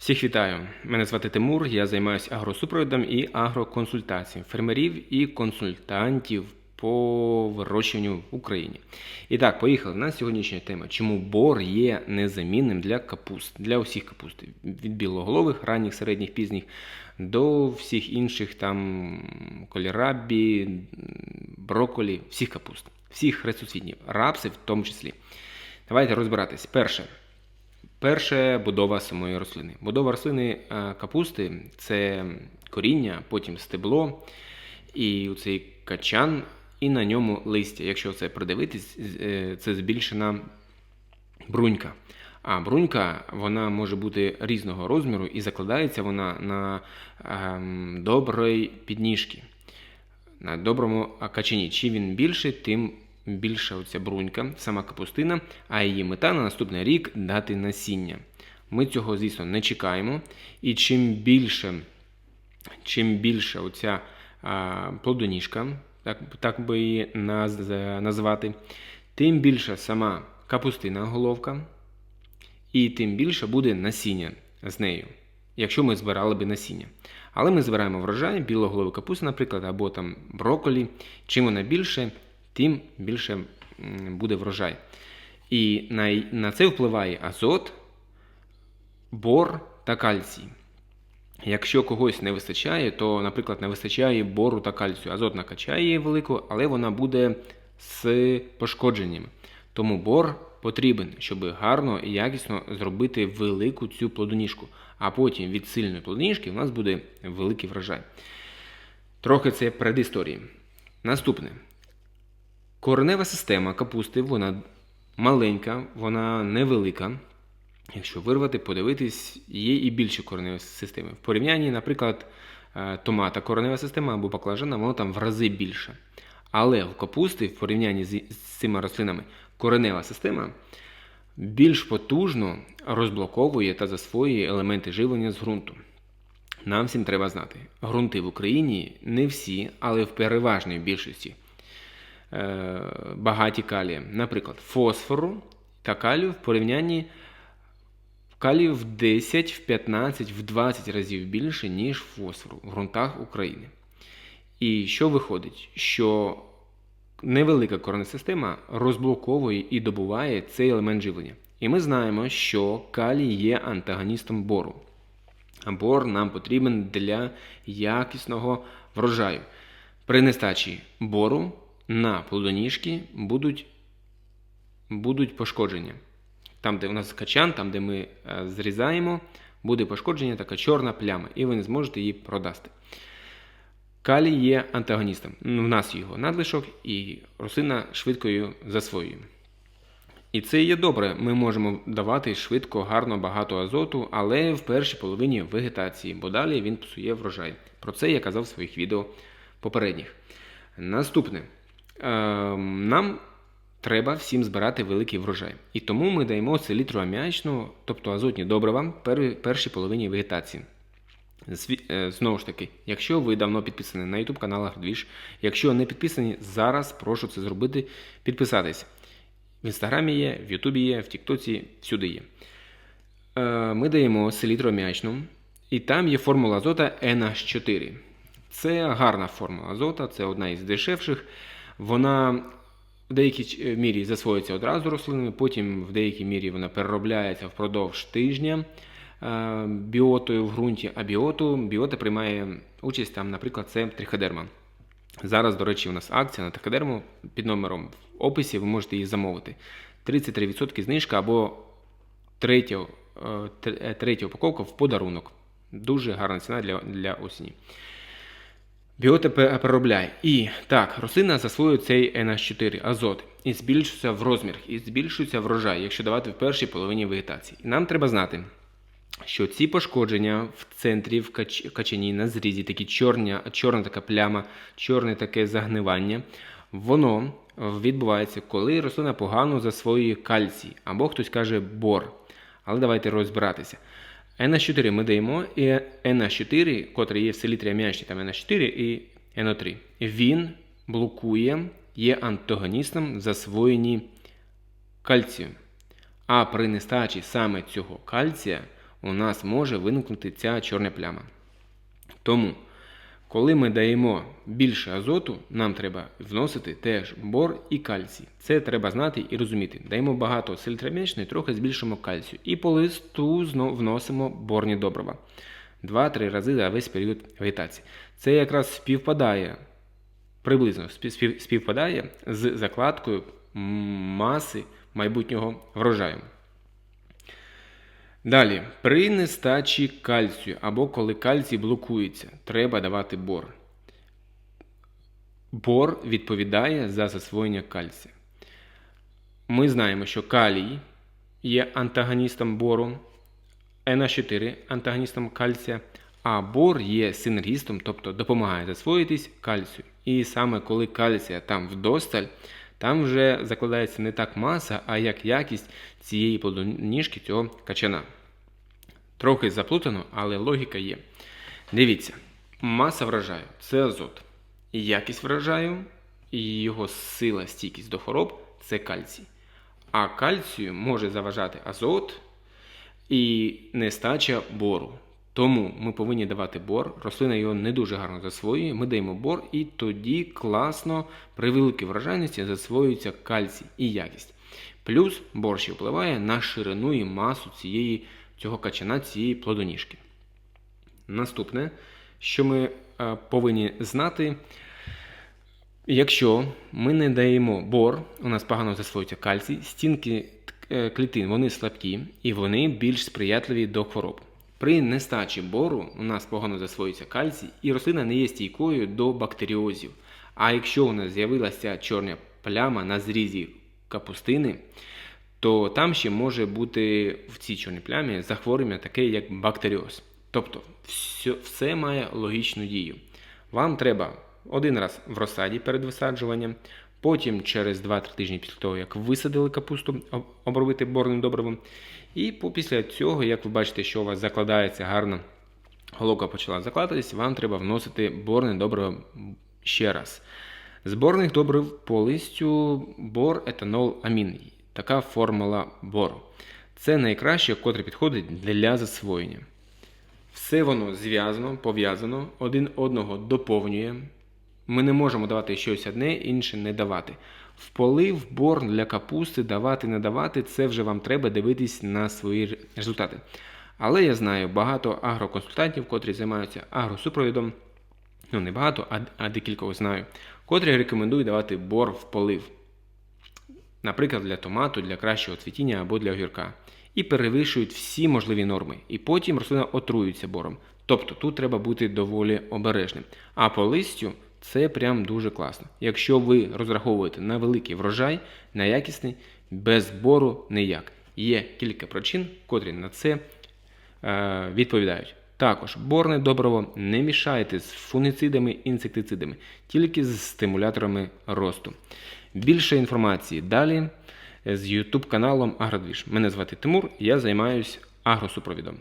Всіх вітаю! Мене звати Тимур, я займаюся агросупроводом і агроконсультацією фермерів і консультантів по вирощуванню в Україні. І так, поїхали. На сьогоднішня тема. Чому бор є незамінним для капуст, для усіх капуст, від білоголових, ранніх, середніх, пізніх до всіх інших там кольорабі, брокколі, всіх капуст, всіх рецусвітнів, рапси в тому числі. Давайте розбиратись. Перше. Перше будова самої рослини. Будова рослини е, капусти це коріння, потім стебло і цей качан, і на ньому листя. Якщо це придивитись, е, це збільшена брунька. А брунька вона може бути різного розміру і закладається вона на ем, доброї підніжки, на доброму качані. Чим він більший, тим більша оця брунька, сама капустина, а її мета на наступний рік дати насіння. Ми цього, звісно, не чекаємо. І чим більше чим більше оця а, плодоніжка, так, так би її наз- назвати, тим більша сама капустина головка, і тим більше буде насіння з нею, якщо ми збирали би насіння. Але ми збираємо врожай, білоголову капусту, наприклад, або там брокколі. Чим вона більше, тим більше буде врожай. І на, на це впливає азот, бор та кальцій. Якщо когось не вистачає, то, наприклад, не вистачає бору та кальцію. Азот накачає її велику, але вона буде з пошкодженнями. Тому бор потрібен, щоб гарно і якісно зробити велику цю плодоніжку. А потім від сильної плодоніжки у нас буде великий врожай. Трохи це предісторії. Наступне. Коренева система капусти, вона маленька, вона невелика. Якщо вирвати, подивитись, є і більші кореневі системи. В порівнянні, наприклад, е, томата коренева система або баклажана, воно там в рази більше. Але в капусти, в порівнянні з цими рослинами, коренева система більш потужно розблоковує та засвоює елементи живлення з ґрунту. Нам всім треба знати, ґрунти в Україні не всі, але в переважній більшості багаті калієм. Наприклад, фосфору та калію в порівнянні калію в 10, в 15, в 20 разів більше, ніж фосфору в ґрунтах України. І що виходить? Що невелика коренна система розблоковує і добуває цей елемент живлення. І ми знаємо, що калій є антагоністом бору. А бор нам потрібен для якісного врожаю. При нестачі бору на плодоніжки будуть, будуть пошкодження. Там, де у нас качан, там, де ми е, зрізаємо, буде пошкодження, така чорна пляма, і ви не зможете її продасти. Калій є антагоністом. В нас його надлишок, і рослина швидко її засвоює. І це є добре. Ми можемо давати швидко, гарно, багато азоту, але в першій половині вегетації, бо далі він псує врожай. Про це я казав в своїх відео попередніх. Наступне. Ем, Нам треба всім збирати великий врожай. І тому ми даємо селітру аміачну, тобто азотні добрива, пер- першій половині вегетації. Е, Знову ж таки, якщо ви давно підписані на YouTube канал Ардвіж, якщо не підписані, зараз прошу це зробити, підписатись. В інстаграмі є, в Ютубі є, в Тіктоці, всюди є. Е, Ми даємо селітру аміачну, і там є формула азота NH4. Це гарна формула азота, це одна із дешевших. Вона в деякій мірі засвоюється одразу рослинами, потім в деякій мірі вона переробляється впродовж тижня е, біотою в ґрунті, а біоту біота приймає участь там, наприклад, це триходерма. Зараз, до речі, у нас акція на триходерму під номером в описі, ви можете її замовити. 33% знижка або третя, е, тр- е, третя упаковка в подарунок. Дуже гарна ціна для, для осені. Біота пе- переробляє. І так, рослина засвоює цей NH4 азот і збільшується в розмірах, і збільшується врожай, якщо давати в першій половині вегетації. І нам треба знати, що ці пошкодження в центрі в кач... качані на зрізі, такі чорня, чорна така пляма, чорне таке загнивання, воно відбувається, коли рослина погано засвоює кальцій, або хтось каже бор. Але давайте розбиратися. NH4 ми даємо, і NH4, котрий є в селітрі аміачні, там NH4 і NO3. Він блокує, є антагоністом засвоєнні кальцію. А при нестачі саме цього кальція у нас може виникнути ця чорна пляма. Тому, коли ми даємо більше азоту, нам треба вносити теж бор і кальцій. Це треба знати і розуміти. Даємо багато селітрамічної, трохи збільшимо кальцію. І по листу знов вносимо борні добрива. Два-три рази за весь період вегетації. Це якраз співпадає приблизно спів- спів- співпадає з закладкою маси майбутнього врожаю. Далі, при нестачі кальцію або коли кальцій блокується, треба давати бор. Бор відповідає за засвоєння кальція. Ми знаємо, що калій є антагоністом бору, НH4 антагоністом кальція, а бор є синергістом, тобто допомагає засвоїтись кальцію. І саме коли кальція там вдосталь, там вже закладається не так маса, а як якість цієї плодоніжки цього качана. Трохи заплутано, але логіка є. Дивіться, маса врожаю це азот. Якість врожаю і його сила, стійкість до хвороб це кальцій. А кальцію може заважати азот і нестача бору. Тому ми повинні давати бор. Рослина його не дуже гарно засвоює. Ми даємо бор, і тоді класно при великій врожайності засвоюється кальцій і якість. Плюс бор ще впливає на ширину і масу цієї, цього качана, цієї плодоніжки. Наступне, що ми е, повинні знати, якщо ми не даємо бор, у нас погано засвоюється кальцій, стінки е, клітин вони слабкі і вони більш сприятливі до хвороб. При нестачі бору у нас погано засвоюється кальцій, і рослина не є стійкою до бактеріозів. А якщо у нас з'явилася чорна пляма на зрізі капустини, то там ще може бути в цій чорній плямі захворювання таке, як бактеріоз. Тобто все, все має логічну дію. Вам треба один раз в розсаді перед висаджуванням, потім через 2-3 тижні після того, як висадили капусту, обробити борним добривом. І після цього, як ви бачите, що у вас закладається гарно, головка почала закладатись, вам треба вносити борне добриво ще раз. З борних добрив по листю бор, етанол, амін. Така формула бору. Це найкраще, котре підходить для засвоєння. Все воно зв'язано, пов'язано, один одного доповнює. Ми не можемо давати щось одне, інше не давати. В полив, бор для капусти давати, не давати, це вже вам треба дивитись на свої результати. Але я знаю багато агроконсультантів, котрі займаються агросупровідом. Ну, не багато, а, а декількох знаю, котрі рекомендують давати бор в полив. Наприклад, для томату, для кращого цвітіння або для огірка. І перевищують всі можливі норми. І потім рослина отруюється бором. Тобто тут треба бути доволі обережним. А по листю це прям дуже класно. Якщо ви розраховуєте на великий врожай, на якісний, без бору ніяк. Є кілька причин, котрі на це е, відповідають. Також борне добриво не мішайте з фунгіцидами, інсектицидами, тільки з стимуляторами росту. Більше інформації далі з YouTube каналом Агродвіж. Мене звати Тимур, я займаюся агросупровідом.